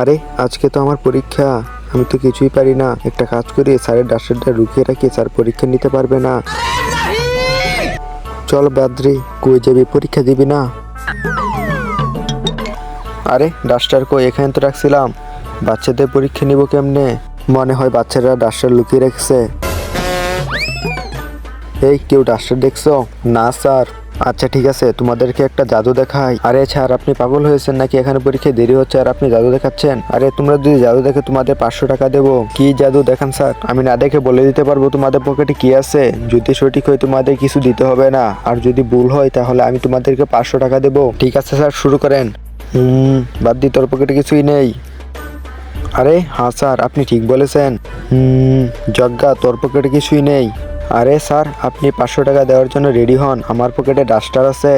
আরে, আজকে তো আমার পরীক্ষা। আমি তো কিছুই পারি না। একটা কাজ করি, স্যারের ডাস্টারটা লুকিয়ে রাখি, স্যার পরীক্ষা নিতে পারবে না। চল বাদ্রি, কই যাবি? পরীক্ষা দিবি না? আরে, ডাস্টার কই? এখানে তো রাখছিলাম। বাচ্চাদের পরীক্ষা নিব কেমনে? মনে হয় বাচ্চারা ডাস্টার লুকিয়ে রেখেছে। এই, কেউ ডাস্টার দেখছ? না, স্যার। আচ্ছা ঠিক আছে, তোমাদেরকে একটা জাদু দেখাই। আরে স্যার, আপনি পাগল হয়েছেন নাকি? এখানে পরীক্ষায় দেরি হচ্ছে আর আপনি জাদু দেখাচ্ছেন? আরে, তোমরা যদি জাদু দেখে তোমাদের পাঁচশো টাকা দেবো। কি জাদু? দেখান স্যার। আমি না দেখে বলে দিতে পারব তোমাদের পকেটে কি আছে। যদি সঠিক হয় তোমাদের কিছু দিতে হবে না। আর যদি ভুল হয় তাহলে আমি তোমাদেরকে পাঁচশো টাকা দেবো। ঠিক আছে স্যার, শুরু করেন। হুম, বাদ দি, তোর পকেটে কিছুই নেই। আরে হ্যাঁ স্যার, আপনি ঠিক বলেছেন। হুম যজ্ঞা তোর পকেটে কিছুই নেই। আরে স্যার আপনি পাঁচশো টাকা দেওয়ার জন্য রেডি হন আমার পকেটে ডাস্টার আছে